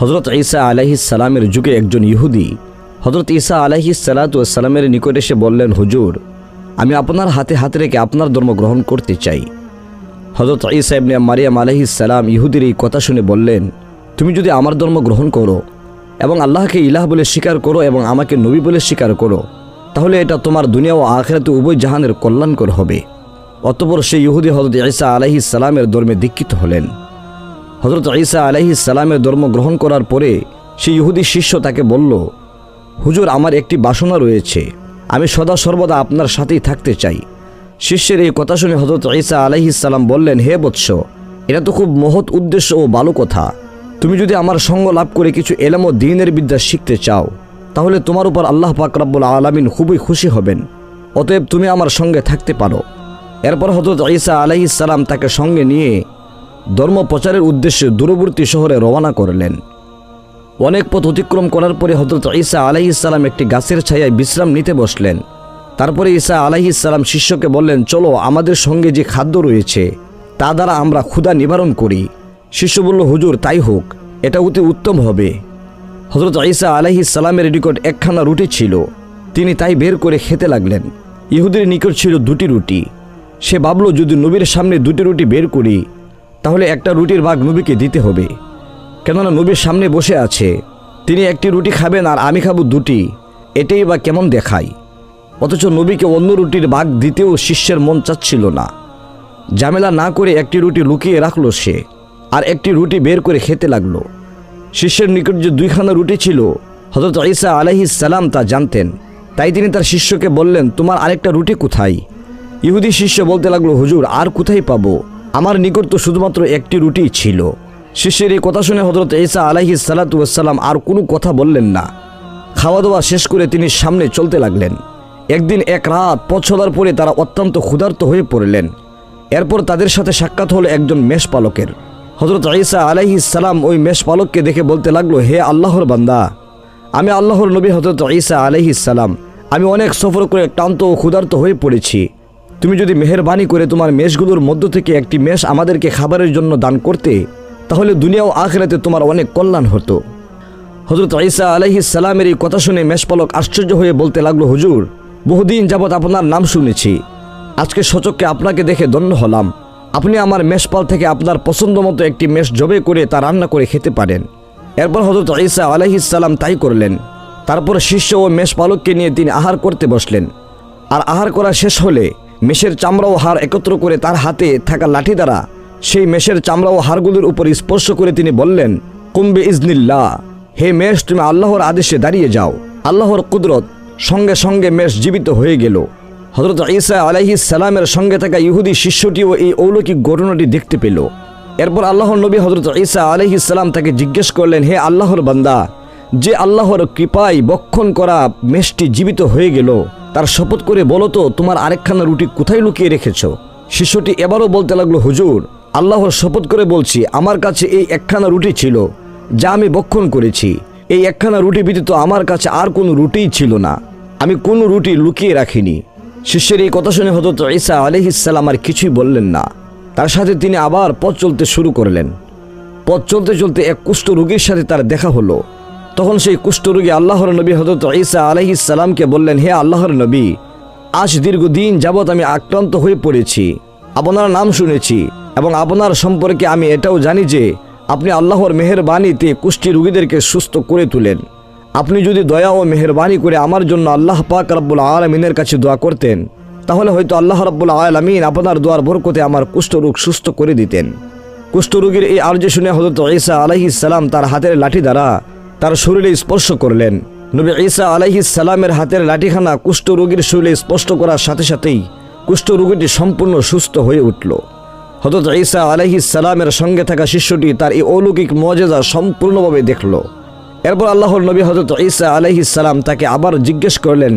হজরত ঈসা সালামের যুগে একজন ইহুদি। হজরত ঈসা আলাইহিস সালামের নিকট এসে বললেন, হুজুর, আমি আপনার হাতে হাত রেখে আপনার ধর্ম গ্রহণ করতে চাই। হজরত ঈসা ইবনে মারিয়াম আলাইহিস সালাম ইহুদির এই কথা শুনে বললেন, তুমি যদি আমার ধর্ম গ্রহণ করো এবং আল্লাহকে ইলাহ বলে স্বীকার করো এবং আমাকে নবী বলে স্বীকার করো, তাহলে এটা তোমার দুনিয়া ও আখেরাতে উভয় জাহানের কল্যাণকর হবে। অতপর সেই ইহুদি হজরত ঈসা আলাইহিস সালামের ধর্মে দীক্ষিত হলেন। হজরত ঈসা আলাইহিস সালামের ধর্ম গ্রহণ করার পরে সেই ইহুদি শিষ্য তাকে বলল, হুজুর, আমার একটি বাসনা রয়েছে। আমি সদা সর্বদা আপনার সাথেই থাকতে চাই। শিষ্যের এই কথা শুনে হজরত ঈসা আলাইহিস সালাম বললেন, হে বৎস, এটা তো খুব মহৎ উদ্দেশ্য ও ভালো কথা। তুমি যদি আমার সঙ্গ লাভ করে কিছু এলাম ও দিনের বিদ্যা শিখতে চাও, তাহলে তোমার উপর আল্লাহ পাক রাব্বুল আলামিন খুবই খুশি হবেন। অতএব তুমি আমার সঙ্গে থাকতে পারো। এরপর হজরত ঈসা আলাইহিস সালাম তাকে সঙ্গে নিয়ে ধর্ম প্রচারের উদ্দেশ্যে দূরবর্তী শহরে রওনা করলেন। অনেক পথ অতিক্রম করার পরে হজরত ঈসা আলাইহিসাল্লাম একটি গাছের ছায়ায় বিশ্রাম নিতে বসলেন। তারপরে ঈসা আলাইহিসাল্লাম শিষ্যকে বললেন, চলো, আমাদের সঙ্গে যে খাদ্য রয়েছে, তা দ্বারা আমরা ক্ষুধা নিবারণ করি। শিষ্য বলল, হুজুর, তাই হোক, এটা অতি উত্তম হবে। হজরত ঈসা আলাইহিসাল্লামের নিকট একখানা রুটি ছিল। তিনি তাই বের করে খেতে লাগলেন। ইহুদের নিকট ছিল দুটি রুটি। সে ভাবল, যদি নবীর সামনে দুটি রুটি বের করি তাহলে একটা রুটির ভাগ নবীকে দিতে হবে। কেননা নবীর সামনে বসে আছে। তিনি একটি রুটি খাবেন আর আমি খাব দুটি। এটাই বা কেমন দেখায়? অথচ নবীকে অন্য রুটির ভাগ দিতেও শিষ্যের মন চাচ্ছিল না। ঝামেলা না করে একটি রুটি লুকিয়ে রাখল সে, আর একটি রুটি বের করে খেতে লাগল। শিষ্যের নিকট যে দুইখানা রুটি ছিল হজরত ঈসা আলাইহিস সালাম তা জানতেন। তাই তিনি তার শিষ্যকে বললেন, তোমার আরেকটা রুটি কোথায়? ইহুদি শিষ্য বলতে লাগল, হুজুর, আর কোথায় পাবো? আমার নিকট তো শুধুমাত্র একটি রুটিই ছিল। শিষ্যের এই কথা শুনে হজরত ঈসা আলাইহি সালাতাম আর কোনো কথা বললেন না। খাওয়া দাওয়া শেষ করে তিনি সামনে চলতে লাগলেন। একদিন এক রাত চলার পরে তারা অত্যন্ত ক্ষুধার্ত হয়ে পড়লেন। এরপর তাদের সাথে সাক্ষাৎ হলো একজন মেষপালকের। হজরত ঈসা আলাইহি সালাম ওই মেষপালককে দেখে বলতে লাগল, হে আল্লাহর বান্দা, আমি আল্লাহর নবী হজরত ঈসা আলাইহি সালাম। আমি অনেক সফর করে ক্লান্ত ও ক্ষুধার্ত হয়ে পড়েছি। তুমি যদি মেহরবানি করে তোমার মেষগুলোর মধ্য থেকে একটি মেষ আমাদেরকে খাবারের জন্য দান করতে, তাহলে দুনিয়া ও আখেরাতে তোমার অনেক কল্যাণ হতো। হজরত ঈসা আলহি সালামের এই কথা শুনে মেষপালক আশ্চর্য হয়ে বলতে লাগল, হুজুর, বহুদিন যাবৎ আপনার নাম শুনেছি। আজকে সচককে আপনাকে দেখে ধন্য হলাম। আপনি আমার মেষপাল থেকে আপনার পছন্দ মতো একটি মেষ জবে করে তা রান্না করে খেতে পারেন। এরপর হজরত ঈসা আলহি সালাম তাই করলেন। তারপর শিষ্য ও মেষপালককে নিয়ে তিনি আহার করতে বসলেন। আর আহার করা শেষ হলে মেষের চামড়া ও হাড় একত্র করে তার হাতে থাকা লাঠি দ্বারা সেই মেষের চামড়া ও হাড়গুলির উপর স্পর্শ করে তিনি বললেন কুম্বে ইজনিল্লা হে মেষ, তুমি আল্লাহর আদেশে দাঁড়িয়ে যাও। আল্লাহর কুদরত সঙ্গে সঙ্গে মেষ জীবিত হয়ে গেল। হজরত ঈসা আলাইহি সালামের সঙ্গে থাকা ইহুদি শিষ্যটিও এই অলৌকিক ঘটনাটি দেখতে পেল। এরপর আল্লাহর নবী হজরত ঈসা আলাইহি সালাম তাকে জিজ্ঞেস করলেন, হে আল্লাহর বান্দা যে আল্লাহর কৃপায় বক্ষণ করা মেষটি জীবিত হয়ে গেল, তার শপথ করে বলো তো, তোমার আরেকখানা রুটি কোথায় লুকিয়ে রেখেছ? শিষ্যটি এবারও বলতে লাগল, হুজুর, আল্লাহর শপথ করে বলছি, আমার কাছে এই একখানা রুটি ছিল, যা আমি বক্ষণ করেছি। এই একখানা রুটি ব্যতীত আমার কাছে আর কোনো রুটিই ছিল না। আমি কোনো রুটি লুকিয়ে রাখিনি। শিষ্যের এই কথা শুনে হজরত ঈসা আলহিসাল্লাম আর কিছুই বললেন না। তার সাথে তিনি আবার পথ চলতে শুরু করলেন। পথ চলতে চলতে এক কুষ্ঠ রোগীর সাথে তার দেখা হলো। তখন সেই কুষ্ঠরোগী আল্লাহর নবী হজরত ঈসা আলহিস সালামকে বললেন, হে আল্লাহর নবী, আজ দীর্ঘদিন যাবৎ আমি আক্রান্ত হয়ে পড়েছি। আপনার নাম শুনেছি এবং আপনার সম্পর্কে আমি এটাও জানি যে আপনি আল্লাহর মেহরবানিতে কুষ্টি রুগীদেরকে সুস্থ করে তুলেন। আপনি যদি দয়া ও মেহরবানি করে আমার জন্য আল্লাহ পাক রব্বুল আলমিনের কাছে দোয়া করতেন, তাহলে হয়তো আল্লাহ রব্বুল আলমিন আপনার দোয়ার বরকতে আমার কুষ্ঠরোগ সুস্থ করে দিতেন। কুষ্ঠরোগীর এই আর্য শুনে হজরত ঈসা আলহিস সালাম তার হাতের লাঠি দ্বারা তার শরীরে স্পর্শ করলেন। নবী ঈসা আলাইহিস সালামের হাতের লাঠিখানা কুষ্ঠ রোগীর শরীরে স্পষ্ট করার সাথে সাথেই কুষ্ঠ রোগীটি সম্পূর্ণ সুস্থ হয়ে উঠল। হজরত ঈসা আলাইহিস সালামের সঙ্গে থাকা শিষ্যটি তার এই অলৌকিক মজেজা সম্পূর্ণভাবে দেখল। এরপর আল্লাহর নবী হজরত ঈসা আলাইহিস সালাম তাকে আবার জিজ্ঞেস করলেন,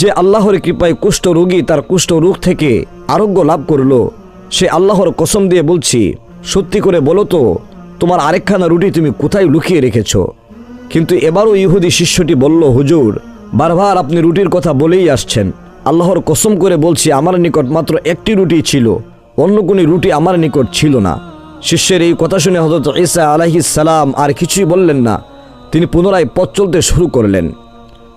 যে আল্লাহর কৃপায় কুষ্ঠ রোগী তার কুষ্ঠ রোগ থেকে আরোগ্য লাভ করল? সে আল্লাহর কসম দিয়ে বলছি, সত্যি করে বলো তো, তোমার আরেকখানা রুটি তুমি কোথায় লুকিয়ে রেখেছো? কিন্তু এবারও ইহুদি শিষ্যটি বলল, হুজুর, বারবার আপনি রুটির কথা বলেই আসছেন। আল্লাহর কসম করে বলছি, আমার নিকট মাত্র একটি রুটি ছিল, অন্য কোনো রুটি আমার নিকট ছিল না। শিষ্যের এই কথা শুনে হজরত ঈসা আলাইহিস সালাম আর কিছুই বললেন না। তিনি পুনরায় পথ চলতে শুরু করলেন।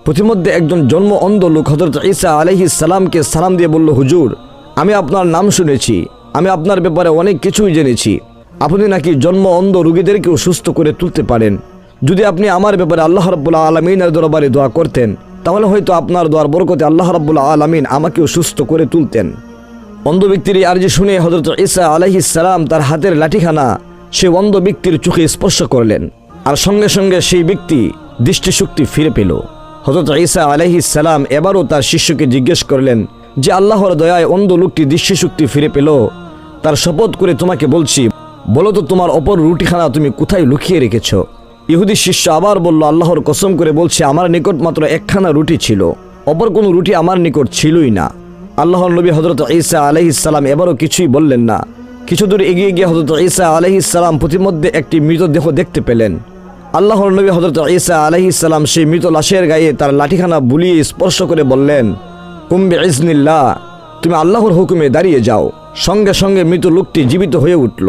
প্রতিমধ্যে একজন জন্ম অন্ধ লোক হজরত ঈসা আলাইহিস সালামকে সালাম দিয়ে বলল, হুজুর, আমি আপনার নাম শুনেছি, আমি আপনার ব্যাপারে অনেক কিছুই জেনেছি। আপনি নাকি জন্ম অন্ধ রুগীদেরকেও সুস্থ করে তুলতে পারেন? যদি আপনি আমার ব্যাপারে আল্লাহ রব্বুল্লাহ আলমিনের দরবারে দোয়া করতেন, তাহলে হয়তো আপনার দোয়ার বরকতে আল্লাহ রব্বুল্লাহ আলমিন আমাকেও সুস্থ করে তুলতেন। অন্ধ ব্যক্তির এই আর্জি শুনে হজরত ঈসা আলাইহিস সালাম তার হাতের লাঠিখানা সে অন্ধ ব্যক্তির চোখে স্পর্শ করলেন, আর সঙ্গে সঙ্গে সেই ব্যক্তি দৃষ্টিশক্তি ফিরে পেল। হজরত ঈসা আলাইহিস সালাম এবারও তার শিষ্যকে জিজ্ঞেস করলেন, যে আল্লাহর দয়ায় অন্ধ লোকটি দৃষ্টিশক্তি ফিরে পেল? তার শপথ করে তোমাকে বলছি, বলো তো তোমার অপর রুটিখানা তুমি কোথায় লুকিয়ে রেখেছ? ইহুদি শিষ্য আবার বলল, আল্লাহর কসম করে বলছে, আমার নিকট মাত্র একখানা রুটি ছিল, অপর কোনো রুটি আমার নিকট ছিলই না। আল্লাহর নবী হজরত ঈসা আলহিসাল্লাম এবারও কিছুই বললেন না। কিছু দূর এগিয়ে গিয়ে হজরত ঈসা আলহিসাল্লাম প্রতিমধ্যে একটি মৃতদেহ দেখতে পেলেন। আল্লাহর নবী হজরত ঈসা আলহিসাল্লাম সেই মৃত লাশের গায়ে তার লাঠিখানা বুলিয়ে স্পর্শ করে বললেন কুম্বে ইসনিল্লাহ তুমি আল্লাহর হুকুমে দাঁড়িয়ে যাও। সঙ্গে সঙ্গে মৃত লোকটি জীবিত হয়ে উঠল।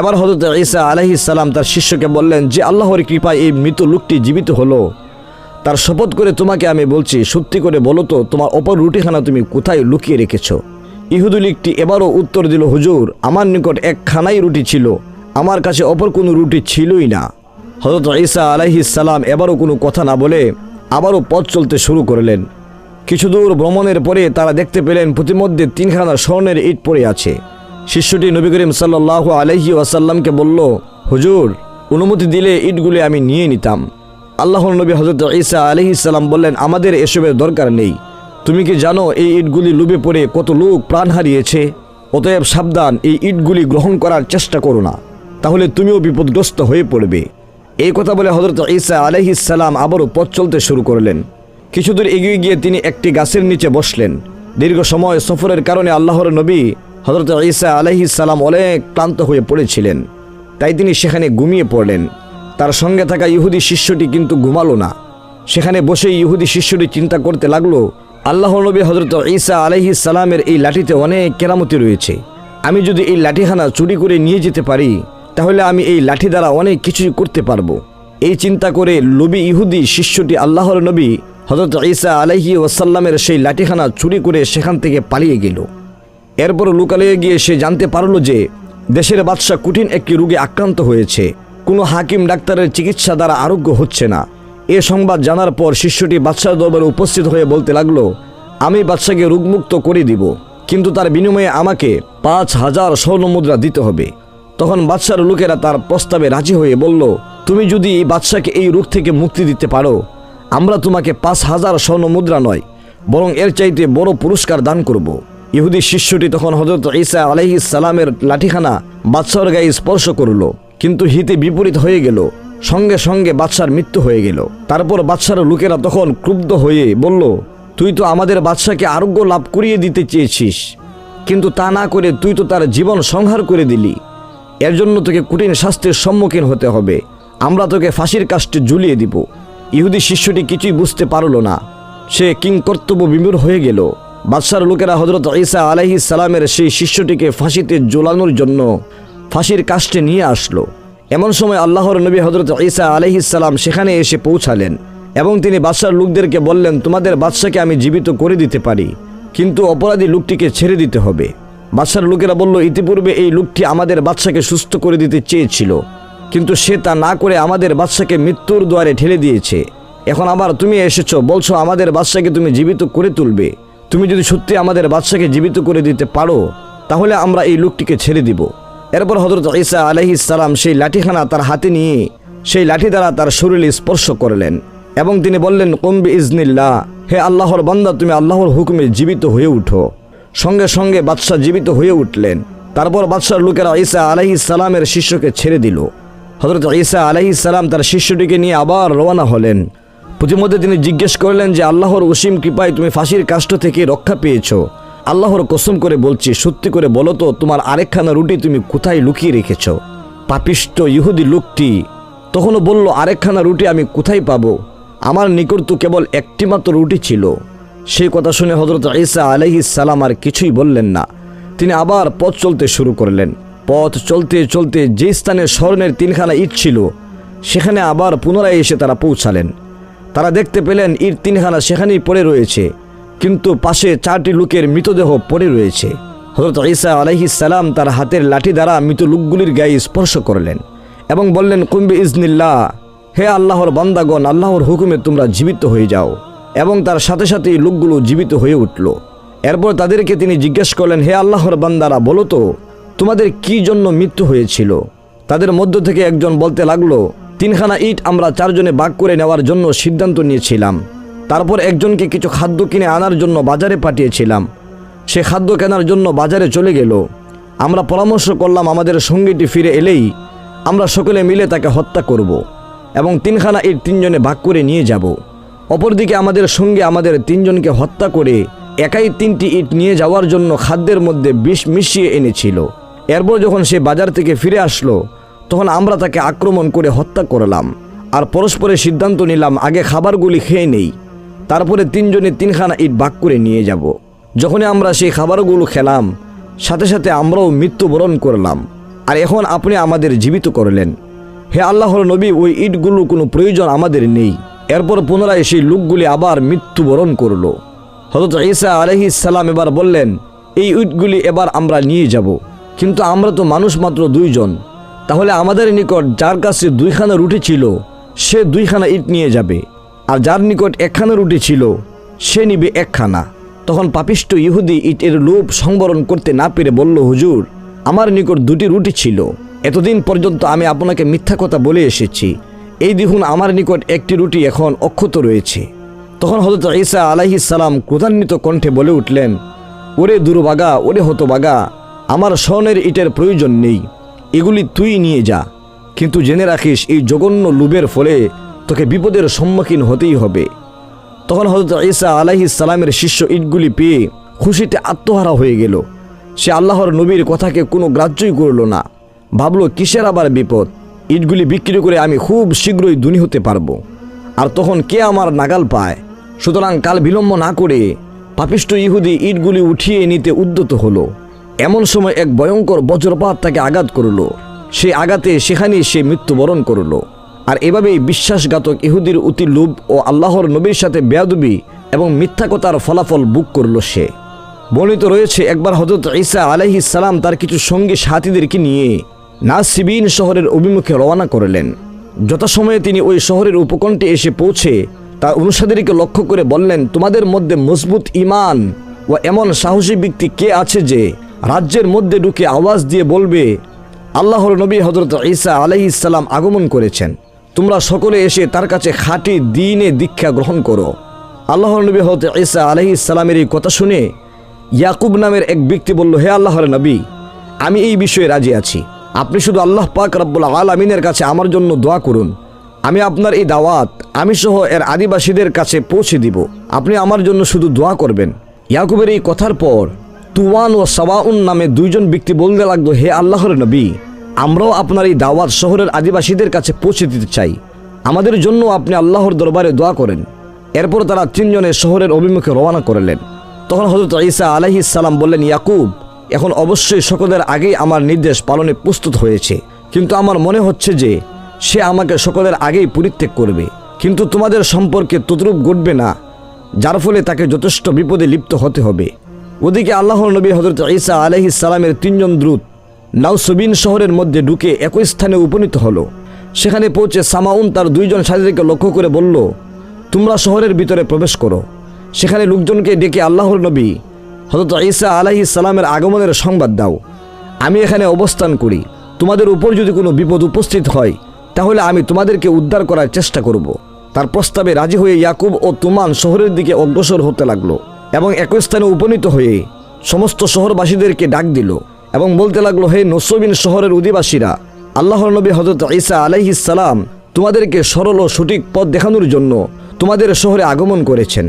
এবার হজরত ঈসা আলহিসাল্লাম তার শিষ্যকে বললেন, যে আল্লাহর কৃপায় এই মৃত লোকটি জীবিত হলো, তার শপথ করে তোমাকে আমি বলছি, সত্যি করে বলো তো, তোমার অপর রুটিখানা তুমি কোথায় লুকিয়ে রেখেছ? ইহুদুলিকটি এবারও উত্তর দিল, হুজুর, আমার নিকট একখানাই রুটি ছিল, আমার কাছে অপর কোনো রুটি ছিলই না। হজরত ঈসা আলাইহিস সালাম এবারও কোনো কথা না বলে আবারও পথ চলতে শুরু করলেন। কিছু দূর ভ্রমণের পরে তারা দেখতে পেলেন প্রতিমধ্যে তিনখানা স্বর্ণের ইট পড়ে আছে। শিষ্যটি নবী করিম সাল্লাহ আলহি ওয়াসাল্লামকে বলল, হুজুর, অনুমতি দিলে ইটগুলি আমি নিয়ে নিতাম। আল্লাহর নবী হজরত ঈসা আলহিসাল্লাম বললেন, আমাদের এসবের দরকার নেই। তুমি কি জানো এই ইটগুলি লুবে পড়ে কত লোক প্রাণ হারিয়েছে? অতএব সাবধান, এই ইটগুলি গ্রহণ করার চেষ্টা করো না। তাহলে তুমিও বিপদগ্রস্ত হয়ে পড়বে। এই কথা বলে হজরত ঈসা আলহি আলহিসাল্লাম আবারও পথ চলতে শুরু করলেন। কিছুদূর এগিয়ে গিয়ে তিনি একটি গাছের নিচে বসলেন। দীর্ঘ সময় সফরের কারণে আল্লাহর নবী হজরত ঈসা আলহিসাল্লাম অনেক ক্লান্ত হয়ে পড়েছিলেন। তাই তিনি সেখানে ঘুমিয়ে পড়লেন। তার সঙ্গে থাকা ইহুদি শিষ্যটি কিন্তু ঘুমালো না। সেখানে বসে ইহুদি শিষ্যটি চিন্তা করতে লাগল আল্লাহ নবী হজরত ঈসা আলহি সালামের এই লাঠিতে অনেক কেরামতি রয়েছে। আমি যদি এই লাঠিখানা চুরি করে নিয়ে যেতে পারি, তাহলে আমি এই লাঠি দ্বারা অনেক কিছুই করতে পারব। এই চিন্তা করে লবি ইহুদি শিষ্যটি আল্লাহর নবী হজরত ঈসা আলহি ওয়াসাল্লামের সেই লাঠিখানা চুরি করে সেখান থেকে পালিয়ে গেল। এরপর লুকালিয়ে গিয়ে সে জানতে পারল যে দেশের বাদশাহ কঠিন একটি রোগে আক্রান্ত হয়েছে। কোনো হাকিম ডাক্তারের চিকিৎসা দ্বারা আরোগ্য হচ্ছে না। এ সংবাদ জানার পর শিষ্যটি বাদশাহ দরবারে উপস্থিত হয়ে বলতে লাগল, আমি বাদশাকে রোগমুক্ত করে দিব, কিন্তু তার বিনিময়ে আমাকে পাঁচ হাজার স্বর্ণ মুদ্রা দিতে হবে। তখন বাদশার লোকেরা তার প্রস্তাবে রাজি হয়ে বলল, তুমি যদি বাদশাকে এই রোগ থেকে মুক্তি দিতে পারো, আমরা তোমাকে পাঁচ হাজার স্বর্ণ মুদ্রা নয়, বরং এর চাইতে বড় পুরস্কার দান করব। ইহুদি শিষ্যটি তখন হজরত ঈসা আলহি সালামের লাঠিখানা বাদশাহর গায়ে স্পর্শ করল। কিন্তু হিতে বিপরীত হয়ে গেল। সঙ্গে সঙ্গে বাদশার মৃত্যু হয়ে গেল। তারপর বাদশার লোকেরা তখন ক্রুব্ধ হয়ে বলল, তুই তো আমাদের বাদশাকে আরোগ্য লাভ করিয়ে দিতে চেয়েছিস। কিন্তু তা না করে তুই তো তার জীবন সংহার করে দিলি। এর জন্য তোকে কঠিন শাস্তির সম্মুখীন হতে হবে। আমরা তোকে ফাঁসির কাষ্টে ঝুলিয়ে দিব। ইহুদি শিষ্যটি কিছুই বুঝতে পারল না। সে কিং কর্তব্য বিমূর হয়ে গেল। বাদশার লোকেরা হজরত ঈসা আলাইহি সালামের সেই শিষ্যটিকে ফাঁসিতে ঝোলানোর জন্য ফাঁসির কাষ্টে নিয়ে আসলো। এমন সময় আল্লাহর নবী হজরত ঈসা আলাইহি সালাম সেখানে এসে পৌঁছালেন এবং তিনি বাদশার লোকদেরকে বললেন, তোমাদের বাদশাকে আমি জীবিত করে দিতে পারি, কিন্তু অপরাধী লোকটিকে ছেড়ে দিতে হবে। বাদশার লোকেরা বলল, ইতিপূর্বে এই লোকটি আমাদের বাদশাকে সুস্থ করে দিতে চেয়েছিল, কিন্তু সে তা না করে আমাদের বাদশাকে মৃত্যুর দুয়ারে ঠেলে দিয়েছে। এখন আবার তুমি এসেছ, বলছো আমাদের বাদশাকে তুমি জীবিত করে তুলবে। তুমি যদি সত্যি আমাদের বাদশাকে জীবিত করে দিতে পারো, তাহলে আমরা এই লোকটিকে ছেড়ে দিব। এরপর হজরত ঈসা আলহিস সালাম সেই লাঠিখানা তার হাতে নিয়ে সেই লাঠি দ্বারা তার শরীরে স্পর্শ করলেন এবং তিনি বললেন কম্বি ইজনিল্লাহ হে আল্লাহর বান্দা, তুমি আল্লাহর হুকুমে জীবিত হয়ে উঠো। সঙ্গে সঙ্গে বাদশাহ জীবিত হয়ে উঠলেন। তারপর বাদশার লোকেরা ঈসা আলহিস সালামের শিষ্যকে ছেড়ে দিল। হজরত ঈসা আলহিস সালাম তার শিষ্যটিকে নিয়ে আবার রওনা হলেন। প্রতিমধ্যে তিনি জিজ্ঞেস করলেন যে, আল্লাহর অসীম কৃপায় তুমি ফাঁসির কাষ্ট থেকে রক্ষা পেয়েছ। আল্লাহর কসম করে বলছি, সত্যি করে বলো তো, তোমার আরেকখানা রুটি তুমি কোথায় লুকিয়ে রেখেছ? পাপিষ্ট ইহুদি লোকটি তখনও বলল, আরেকখানা রুটি আমি কোথায় পাবো? আমার নিকট তো কেবল একটি মাত্র রুটি ছিল। সেই কথা শুনে হজরত ঈসা আলহি সালাম আর কিছুই বললেন না। তিনি আবার পথ চলতে শুরু করলেন। পথ চলতে চলতে যে স্থানে স্বর্ণের তিনখানা ইট ছিল, সেখানে আবার পুনরায় এসে তারা পৌঁছালেন। তারা দেখতে পেলেন ইট তিনখানা সেখানেই পড়ে রয়েছে, কিন্তু পাশে চারটি লোকের মৃতদেহ পড়ে রয়েছে। হজরত ঈসা আলাইহিস সালাম তার হাতের লাঠি দ্বারা মৃত লোকগুলির গায়ে স্পর্শ করলেন এবং বললেন কুম্বি ইজনিল্লাহ হে আল্লাহর বান্দাগণ, আল্লাহর হুকুমে তোমরা জীবিত হয়ে যাও। এবং তার সাথে সাথেই লোকগুলো জীবিত হয়ে উঠল। এরপর তাদেরকে তিনি জিজ্ঞেস করলেন, হে আল্লাহর বান্দারা, বলো তো, তোমাদের কি জন্য মৃত্যু হয়েছিল? তাদের মধ্য থেকে একজন বলতে লাগল তিনখানা ইট আমরা চারজনে বাগ করে নেওয়ার জন্য সিদ্ধান্ত নিয়েছিলাম। তারপর একজনকে কিছু খাদ্য কিনে আনার জন্য বাজারে পাঠিয়েছিলাম। সে খাদ্য কেনার জন্য বাজারে চলে গেল। আমরা পরামর্শ করলাম, আমাদের সঙ্গীটি ফিরে এলেই আমরা সকলে মিলে তাকে হত্যা করব এবং তিনখানা ইট তিনজনে ভাগ করে নিয়ে যাব। অপরদিকে আমাদের সঙ্গে আমাদের তিনজনকে হত্যা করে একাই তিনটি ইট নিয়ে যাওয়ার জন্য খাদ্যের মধ্যে বিষ মিশিয়ে এনেছিল। এরপর যখন সে বাজার থেকে ফিরে আসলো তখন আমরা তাকে আক্রমণ করে হত্যা করলাম আর পরস্পরে সিদ্ধান্ত নিলাম, আগে খাবারগুলি খেয়ে নেই। তারপরে তিনজনে তিনখানা ইট বাক করে নিয়ে যাব। যখনই আমরা সেই খাবারগুলো খেলাম, সাথে সাথে আমরাও মৃত্যুবরণ করলাম। আর এখন আপনি আমাদের জীবিত করলেন। হে আল্লাহর নবী, ওই ইটগুলো কোনো প্রয়োজন আমাদের নেই। এরপর পুনরায় সেই লোকগুলি আবার মৃত্যুবরণ করল। হজরত ঈসা আলহি সালাম এবার বললেন, এই ইটগুলি এবার আমরা নিয়ে যাব। কিন্তু আমরা তো মানুষ মাত্র দুইজন। তাহলে আমাদের নিকট যার কাছে দুইখানা রুটি ছিল, সে দুইখানা ইট নিয়ে যাবে। আর যার নিকট একখানা রুটি ছিল, সে নিবে একখানা। তখন পাপিষ্ট ইহুদি ইটের লোভ সংবরণ করতে না পেরে বলল, হুজুর, আমার নিকট দুটি রুটি ছিল। এতদিন পর্যন্ত আমি আপনাকে মিথ্যা কথা বলে এসেছি। এই দেখুন আমার নিকট একটি রুটি এখন অক্ষত রয়েছে। তখন হজরত ঈসা আলাইহিস সালাম ক্রোধান্বিত কণ্ঠে বলে উঠলেন, ওরে দুর্বাগা, ওরে হতবাগা, আমার স্বর্ণের ইটের প্রয়োজন নেই। এগুলি তুই নিয়ে যা। কিন্তু জেনে রাখিস, এই জঘন্য লোভের ফলে তোকে বিপদের সম্মুখীন হতেই হবে। তখন হজরত ঈসা আলাইহিস সালামের শিষ্য ইটগুলি পেয়ে খুশিতে আত্মহারা হয়ে গেল। সে আল্লাহর নবীর কথাকে কোনো গ্রাহ্যই করল না। ভাবলো, কিসের আবার বিপদ? ইটগুলি বিক্রি করে আমি খুব শীঘ্রই দুনি হতে পারব। আর তখন কে আমার নাগাল পায়? সুতরাং কাল বিলম্ব না করে পাপিষ্ট ইহুদি ইটগুলি উঠিয়ে নিতে উদ্যত হলো। এমন সময় এক ভয়ঙ্কর বজ্রপাত তাকে আঘাত করল। সে আঘাতে সেখানেই সে মৃত্যুবরণ করল। আর এভাবেই বিশ্বাসঘাতক ইহুদির অতি লোভ ও আল্লাহর নবীর সাথে বেয়াদুবি এবং মিথ্যাকতার ফলাফল বুক করল সে। বর্ণিত রয়েছে, একবার হজরত ঈসা আলাইহি সালাম তার কিছু সঙ্গী সাথীদেরকে নিয়ে নাসিবিন শহরের অভিমুখে রওনা করলেন। যথাসময়ে তিনি ওই শহরের উপকণ্ঠে এসে পৌঁছে তার অনুসারীদেরকে লক্ষ্য করে বললেন, তোমাদের মধ্যে মজবুত ইমান ও এমন সাহসী ব্যক্তি কে আছে যে রাজ্যের মধ্যে ঢুকে আওয়াজ দিয়ে বলবে, আল্লাহর নবী হজরত ঈসা আলাইহি সালাম আগমন করেছেন। তোমরা সকলে এসে তার কাছে খাঁটি দিনে দীক্ষা গ্রহণ করো। আল্লাহর নবী হজরত ঈসা আলাইহি সালামের এই কথা শুনে ইয়াকুব নামের এক ব্যক্তি বলল, হে আল্লাহর নবী, আমি এই বিষয়ে রাজি আছি। আপনি শুধু আল্লাহ পাক রব্বুল আলমিনের কাছে আমার জন্য দোয়া করুন। আমি আপনার এই দাওয়াত, আমি সহ এর আদিবাসীদের কাছে পৌঁছে দিব। আপনি আমার জন্য শুধু দোয়া করবেন। ইয়াকুবের এই কথার পর তুওয়ান ও সাবাউন নামে দুইজন ব্যক্তি বলতে লাগল, হে আল্লাহর নবী, আমরাও আপনার এই দাওয়াত শহরের আদিবাসীদের কাছে পৌঁছে দিতে চাই। আমাদের জন্য আপনি আল্লাহর দরবারে দোয়া করেন। এরপর তারা তিনজনে শহরের অভিমুখে রওনা করলেন। তখন হজরত ঈসা আলাইহিস সালাম বললেন, ইয়াকুব, এখন অবশ্যই সকলের আগেই আমার নির্দেশ পালনে প্রস্তুত হয়েছে। কিন্তু আমার মনে হচ্ছে যে সে আমাকে সকলের আগেই পরিত্যাগ করবে। কিন্তু তোমাদের সম্পর্কে তদ্রূপ ঘটবে না, যার ফলে তাকে যথেষ্ট বিপদে লিপ্ত হতে হবে। ওদিকে আল্লাহর নবী হজরত ঈসা আলহি সালামের তিনজন দ্রুত নাউসবিন শহরের মধ্যে ঢুকে একই স্থানে উপনীত হলো। সেখানে পৌঁছে সামাউন তার দুইজন সাথীদেরকে লক্ষ্য করে বলল, তোমরা শহরের ভিতরে প্রবেশ করো। সেখানে লোকজনকে ডেকে আল্লাহর নবী হজরত ঈসা আলাহি সালামের আগমনের সংবাদ দাও। আমি এখানে অবস্থান করি। তোমাদের উপর যদি কোনো বিপদ উপস্থিত হয়, তাহলে আমি তোমাদেরকে উদ্ধার করার চেষ্টা করব। তার প্রস্তাবে রাজি হয়ে ইয়াকুব ও তুমান শহরের দিকে অগ্রসর হতে লাগল। এবং একই স্থানে উপনীত হয়ে সমস্ত শহরবাসীদেরকে ডাক দিল এবং বলতে লাগল, হে নসবিন শহরের অধিবাসীরা, আল্লাহর নবী হজরত ঈসা আলাইহিস সালাম তোমাদেরকে সরল ও সঠিক পথ দেখানোর জন্য তোমাদের শহরে আগমন করেছেন।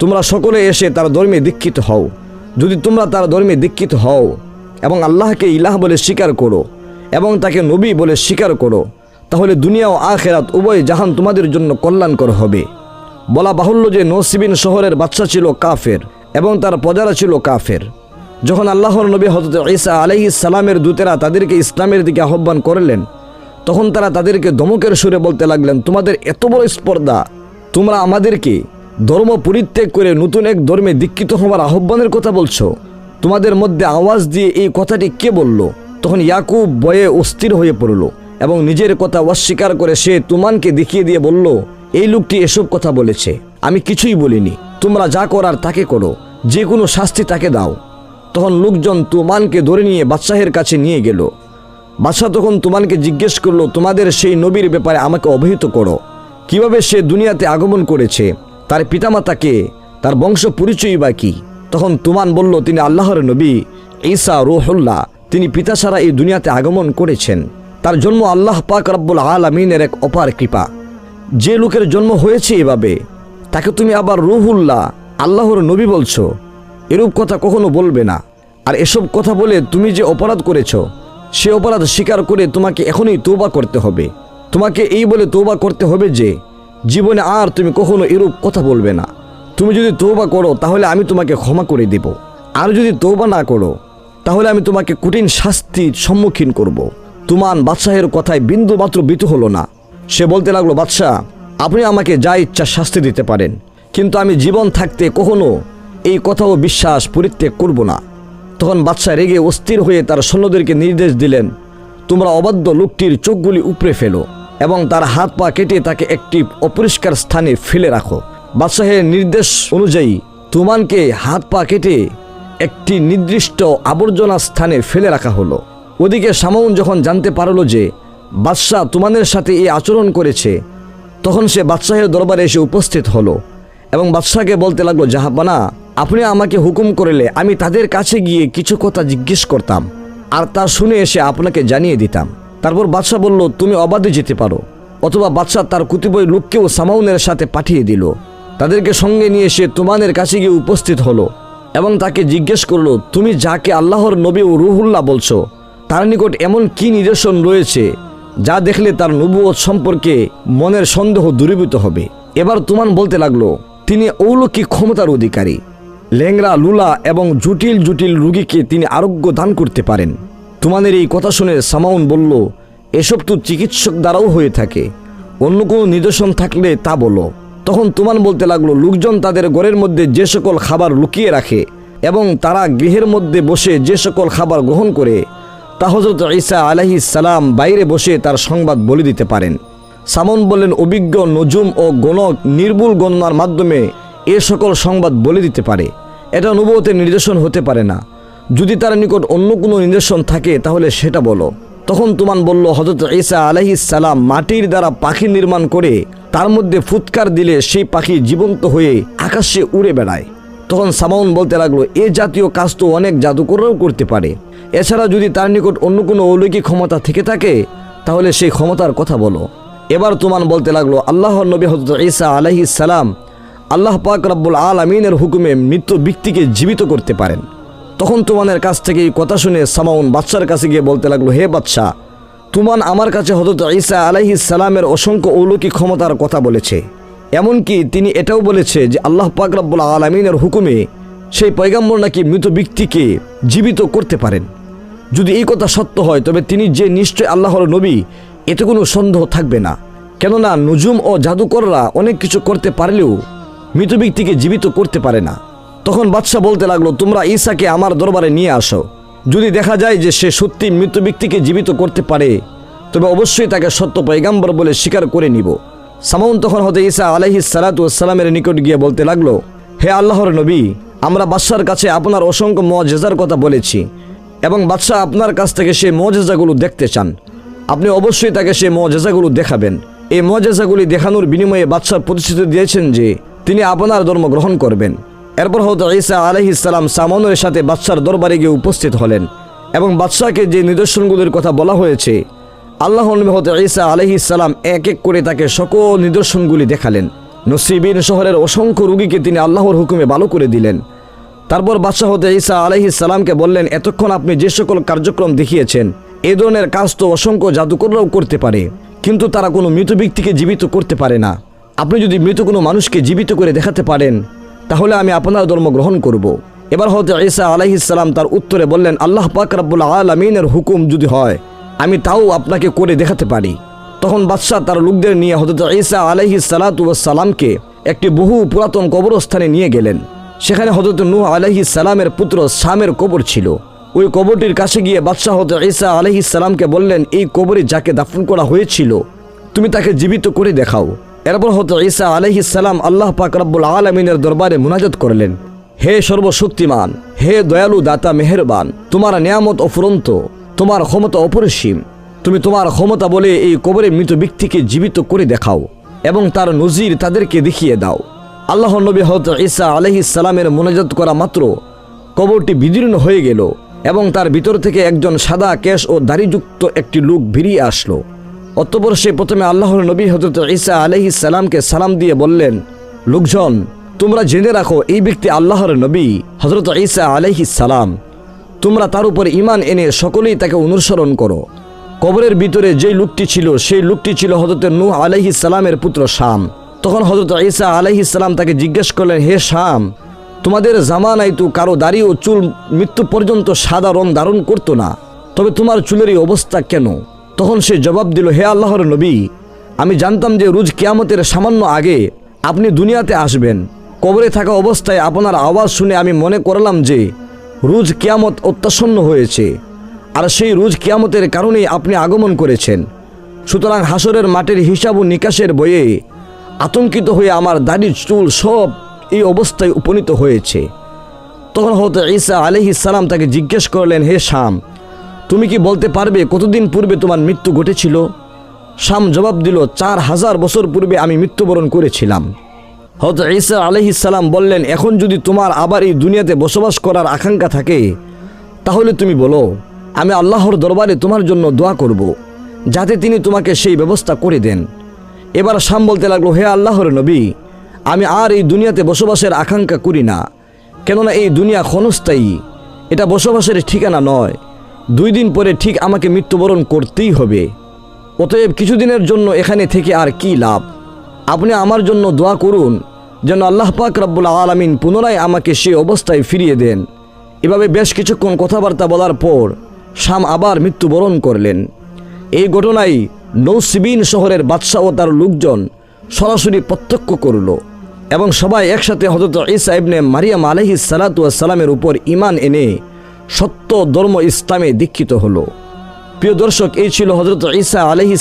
তোমরা সকলে এসে তার ধর্মে দীক্ষিত হও। যদি তোমরা তার ধর্মে দীক্ষিত হও এবং আল্লাহকে ইলাহ বলে স্বীকার করো এবং তাকে নবী বলে স্বীকার করো, তাহলে দুনিয়া ও আখেরাত উভয় জাহান তোমাদের জন্য কল্যাণকর হবে। বলা বাহুল্য যে নসিবিন শহরের বাচ্চা ছিল কাফের এবং তার প্রজারা ছিল কাফের। যখন আল্লাহর নবী হজরত ঈসা আলাইহি সালামের দূতেরা তাদেরকে ইসলামের দিকে আহ্বান করলেন, তখন তারা তাদেরকে ধমকের সুরে বলতে লাগলেন, তোমাদের এত বড় স্পর্ধা, তোমরা আমাদেরকে ধর্ম পরিত্যাগ করে নতুন এক ধর্মে দীক্ষিত হওয়ার আহ্বানের কথা বলছো। তোমাদের মধ্যে আওয়াজ দিয়ে এই কথাটি কে বলল? তখন ইয়াকুব বয়ে অস্থির হয়ে পড়ল এবং নিজের কথা অস্বীকার করে সে তুমানকে দেখিয়ে দিয়ে বলল এই লোকটি এসব কথা বলেছে। আমি কিছুই বলিনি। তোমরা যা করার তাকে করো। যে কোনো শাস্তি তাকে দাও। তখন লোকজন তুমানকে ধরে নিয়ে বাদশাহের কাছে নিয়ে গেল। বাদশাহ তখন তুমানকে জিজ্ঞেস করল, তোমাদের সেই নবীর ব্যাপারে আমাকে অবহিত করো। কীভাবে সে দুনিয়াতে আগমন করেছে? তার পিতামাতাকে তার বংশ পরিচয় বা কি? তখন তুমান বলল, তিনি আল্লাহর নবী, ঈসা রুহুল্লাহ। তিনি পিতা ছাড়া এই দুনিয়াতে আগমন করেছেন। তার জন্ম আল্লাহ পাক রব্বুল আলমিনের এক অপার কৃপা। যে লোকের জন্ম হয়েছে এভাবে, তাকে তুমি আবার রুহুল্লাহ, আল্লাহর নবী বলছো। এরূপ কথা কখনো বলবে না। আর এসব কথা বলে তুমি যে অপরাধ করেছ, সে অপরাধ স্বীকার করে তোমাকে এখনই তৌবা করতে হবে। তোমাকে এই বলে তৌবা করতে হবে যে, জীবনে আর তুমি কখনো এরূপ কথা বলবে না। তুমি যদি তৌবা করো, তাহলে আমি তোমাকে ক্ষমা করে দেব। আর যদি তৌবা না করো, তাহলে আমি তোমাকে কঠিন শাস্তির সম্মুখীন করব। তুমান বাদশাহের কথায় বিন্দু মাত্র বিতু হলো না। সে বলতে লাগল, বাদশাহ, আপনি আমাকে যা ইচ্ছা শাস্তি দিতে পারেন, কিন্তু আমি জীবন থাকতে কখনো এই কথাও বিশ্বাস পরিত্যাগ করব না। তখন বাদশাহ রেগে অস্থির হয়ে তার সৈন্যদেরকে নির্দেশ দিলেন, তোমরা অবাধ্য লোকটির চোখগুলি উপড়ে ফেলো এবং তার হাত পা কেটে তাকে একটি অপরিষ্কার স্থানে ফেলে রাখো। বাদশাহের নির্দেশ অনুযায়ী তুমানকে হাত পা কেটে একটি নির্দিষ্ট আবর্জনা স্থানে ফেলে রাখা হলো। ওদিকে সামাউন যখন জানতে পারল যে বাদশাহ তুমানের সাথে এই আচরণ করেছে। তখন সে বাদশাহের দরবারে এসে উপস্থিত হলো এবং বাদশাহকে বলতে লাগল জাহাবানা আপনি আমাকে হুকুম করলে আমি তাদের কাছে গিয়ে কিছু কথা জিজ্ঞেস করতাম আর তা শুনে এসে আপনাকে জানিয়ে দিতাম। তারপর বাদশাহ বলল, তুমি অবাধে যেতে পারো, অথবা বাদশাহ তার কুতিবই লোককেও সামাউনের সাথে পাঠিয়ে দিল। তাদেরকে সঙ্গে নিয়ে সে তুমানের কাছে গিয়ে উপস্থিত হলো এবং তাকে জিজ্ঞেস করল, তুমি যাকে আল্লাহর নবী ও রুহুল্লাহ বলছো, তার নিকট এমন কি নিদর্শন রয়েছে যা দেখলে তার নবুয়ত সম্পর্কে মনের সন্দেহ দূরীভূত হবে। এবার তুমান বলতে লাগল, তিনি অলৌকিক ক্ষমতার অধিকারী। ল্যাংরা লুলা এবং জটিল জটিল রুগীকে তিনি আরোগ্য দান করতে পারেন। তোমাদের এই কথা শুনে সামাউন বলল, এসব তো চিকিৎসক দ্বারাও হয়ে থাকে। অন্য কোনো নিদর্শন থাকলে তা বলো। তখন তুমান বলতে লাগল, লোকজন তাদের ঘরের মধ্যে যে সকল খাবার লুকিয়ে রাখে এবং তারা গৃহের মধ্যে বসে যে সকল খাবার গ্রহণ করে তা হজরত ঈসা আলাহি সালাম বাইরে বসে তার সংবাদ বলে দিতে পারেন। সামন বললেন, অভিজ্ঞ, নজুম ও গণক নির্ভুল গণনার মাধ্যমে এ সকল সংবাদ বলে দিতে পারে। এটা অনুভূতের নির্দেশন হতে পারে না। যদি তার নিকট অন্য কোনো নির্দেশন থাকে, তাহলে সেটা বলো। তখন তুমান বলল হজরত ঈসা সালাম মাটির দ্বারা পাখি নির্মাণ করে, তার মধ্যে ফুৎকার দিলে সেই পাখি জীবন্ত হয়ে আকাশে উড়ে বেড়ায়। তখন সামাউন বলতে লাগল, এ জাতীয় কাজ তো অনেক জাদুকররাও করতে পারে। এছাড়া যদি তার নিকট অন্য কোনো অলৌকিক ক্ষমতা থেকে থাকে, তাহলে সেই ক্ষমতার কথা বলো। এবার তুমান বলতে লাগল, আল্লাহর নবী হজরত ঈসা আলাহি সালাম আল্লাহ পাক রব্বুল আল আমিনের হুকুমে মৃত্যু ব্যক্তিকে জীবিত করতে পারেন। তখন তুমানের কাছ থেকে এই কথা শুনে সামাউন বাচ্চার কাছে গিয়ে বলতে লাগল, হে বাচ্চা তুমান আমার কাছে হজরত ঈসা আলাইহি সালামের অসংখ্য অলৌকিক ক্ষমতার কথা বলেছে। এমনকি তিনি এটাও বলেছে যে আল্লাহ পাক রব্বুল আলমিনের হুকুমে সেই পয়গাম্বর নাকি মৃত ব্যক্তিকে জীবিত করতে পারেন। যদি এই কথা সত্য হয়, তবে তিনি যে নিশ্চয় আল্লাহর নবী, এতে কোনো সন্দেহ থাকবে না। কেননা নজুম ও জাদুকররা অনেক কিছু করতে পারলেও মৃত ব্যক্তিকে জীবিত করতে পারে না। তখন বাদশাহ বলতে লাগল, তোমরা ঈসাকে আমার দরবারে নিয়ে আসো। যদি দেখা যায় যে সে সত্যি মৃত ব্যক্তিকে জীবিত করতে পারে, তবে অবশ্যই তাকে সত্য পৈগাম্বর বলে স্বীকার করে নিব। সামাউন তখন হতে ঈসা আলাইহি সালাতামের নিকট গিয়ে বলতে লাগল, হে আল্লাহর নবী, আমরা বাদশার কাছে আপনার অসংখ্য মজেজার কথা বলেছি এবং বাদশাহ আপনার কাছ থেকে সেই মজেজাগুলো দেখতে চান। আপনি অবশ্যই তাকে সেই মজেজাগুলো দেখাবেন। এই মজেজাগুলি দেখানোর বিনিময়ে বাদশাহ প্রতিশ্রুতি দিয়েছেন যে তিনি আপনার ধর্ম গ্রহণ করবেন। এরপর হয়তো ঈসা আলহি ইসলাম সামনের সাথে বাদশার দরবারে গিয়ে উপস্থিত হলেন এবং বাদশাহকে যে নিদর্শনগুলির কথা বলা হয়েছে আল্লাহ নবী হতে ঈসা আলহি ইসলাম এক এক করে তাকে সকল নিদর্শনগুলি দেখালেন। নসিবিন শহরের অসংখ্য রুগীকে তিনি আল্লাহর হুকুমে ভালো করে দিলেন। তারপর বাদশাহ হতে ঈসা আলহি সালামকে বললেন, এতক্ষণ আপনি যে সকল কার্যক্রম দেখিয়েছেন, এ ধরনের কাজ তো অসংখ্য জাদুকররাও করতে পারে, কিন্তু তারা কোনো মৃত ব্যক্তিকে জীবিত করতে পারে না। আপনি যদি মৃত কোনো মানুষকে জীবিত করে দেখাতে পারেন, তাহলে আমি আপনার ধর্ম গ্রহণ করব। এবার হতে ঈসা আলাইহিসাল্লাম তার উত্তরে বললেন, আল্লাহ পাক রাব্বুল আলমিনের হুকুম যদি হয় আমি তাও আপনাকে করে দেখাতে পারি। তখন বাদশাহ তার লোকদের নিয়ে হজরত ঈসা আলাইহি সালাতামকে একটি বহু পুরাতন কবরস্থানে নিয়ে গেলেন। সেখানে হজরত নূহ আলাইহি সালামের পুত্র শামের কবর ছিল। ওই কবরটির কাছে গিয়ে বাদশাহ হজরত ঈসা আলাইহি সালামকে বললেন, এই কবরে যাকে দাফন করা হয়েছিল, তুমি তাকে জীবিত করে দেখাও। এরপর হতো ঈসা আলাইহি সালাম আল্লাহ পাক রব্বুল আলমিনের দরবারে মুনাজাত করলেন, হে সর্বশক্তিমান, হে দয়ালু দাতা মেহেরবান, তোমার নিয়ামত অফুরন্ত। তোমার ক্ষমতা অপরিসীম। তুমি তোমার ক্ষমতা বলে এই কবরে মৃত ব্যক্তিকে জীবিত করে দেখাও এবং তার নজির তাদেরকে দেখিয়ে দাও। আল্লাহ নবী হত ঈসা আলহি সালামের মোনাজাত করা মাত্র কবরটি বিদীর্ণ হয়ে গেল এবং তার ভিতর থেকে একজন সাদা কেশ ও দাড়িযুক্ত একটি লোক বেরিয়ে আসলো। অতপর সে প্রথমে আল্লাহর নবী হজরত ঈসা আলহি সালামকে সালাম দিয়ে বললেন, লোকজন, তোমরা জেনে রাখো, এই ব্যক্তি আল্লাহর নবী হজরত ঈসা আলহি সালাম। তোমরা তার উপর ইমান এনে সকলেই তাকে অনুসরণ করো। কবরের ভিতরে যেই লোকটি ছিল, সেই লোকটি ছিল হজরত নূহ আলহি সালামের পুত্র শাম। তখন হজরত ঈসা আলহি সালাম তাকে জিজ্ঞেস করলেন, হে শাম, তোমাদের জামানায় তো কারও দাড়ি ও চুল মৃত্যু পর্যন্ত সাদা রং ধারণ করতো না, তবে তোমার চুলের এই অবস্থা কেন? তখন সে জবাব দিল, হে আল্লাহর নবী, আমি জানতাম যে রুজ কেয়ামতের সামান্য আগে আপনি দুনিয়াতে আসবেন। কবরে থাকা অবস্থায় আপনার আওয়াজ শুনে আমি মনে করলাম যে রোজ কিয়ামত অত্যাসন্ন হয়েছে, আর সেই রুজ কিয়ামতের কারণেই আপনি আগমন করেছেন। সুতরাং হাসরের মাটির হিসাব ও নিকাশের বইয়ে আতঙ্কিত হয়ে আমার দাড়ি চুল সব এই অবস্থায় উপনীত হয়েছে। তখন হয়তো ঈসা আলহি সালাম তাকে জিজ্ঞেস করলেন, হে শাম, তুমি কি বলতে পারবে কতদিন পূর্বে তোমার মৃত্যু ঘটেছিল? শাম জবাব দিল, চার হাজার বছর পূর্বে আমি মৃত্যুবরণ করেছিলাম। হয়তো ঈসা আলহি সালাম বললেন, এখন যদি তোমার আবার এই দুনিয়াতে বসবাস করার আকাঙ্ক্ষা থাকে, তাহলে তুমি বলো, আমি আল্লাহর দরবারে তোমার জন্য দোয়া করব, যাতে তিনি তোমাকে সেই ব্যবস্থা করে দেন। এবার শাম বলতে লাগল, হে আল্লাহর নবী, আমি আর এই দুনিয়াতে বসবাসের আকাঙ্ক্ষা করি না, কেননা এই দুনিয়া ক্ষণস্থায়ী। এটা বসবাসের ঠিকানা নয়। দুই দিন পরে ঠিক আমাকে মৃত্যুবরণ করতেই হবে। অতএব কিছুদিনের জন্য এখানে থেকে আর কি লাভ? আপনি আমার জন্য দোয়া করুন, যেন আল্লাহ পাক রব্বুল আলমিন পুনরায় আমাকে সে অবস্থায় ফিরিয়ে দেন। এভাবে বেশ কিছুক্ষণ কথাবার্তা বলার পর শাম আবার মৃত্যুবরণ করলেন। এই ঘটনায় নৌসিবিন শহরের বাদশাহ ও তার লোকজন সরাসরি প্রত্যক্ষ করল এবং সবাই একসাথে হজরত ঈসা ইবনে মারিয়াম আলহি সালাতামের উপর ইমান এনে সত্য ধর্ম ইসলামে দীক্ষিত হলো। প্রিয় দর্শক, এই ছিল হজরত ঈসা আলহি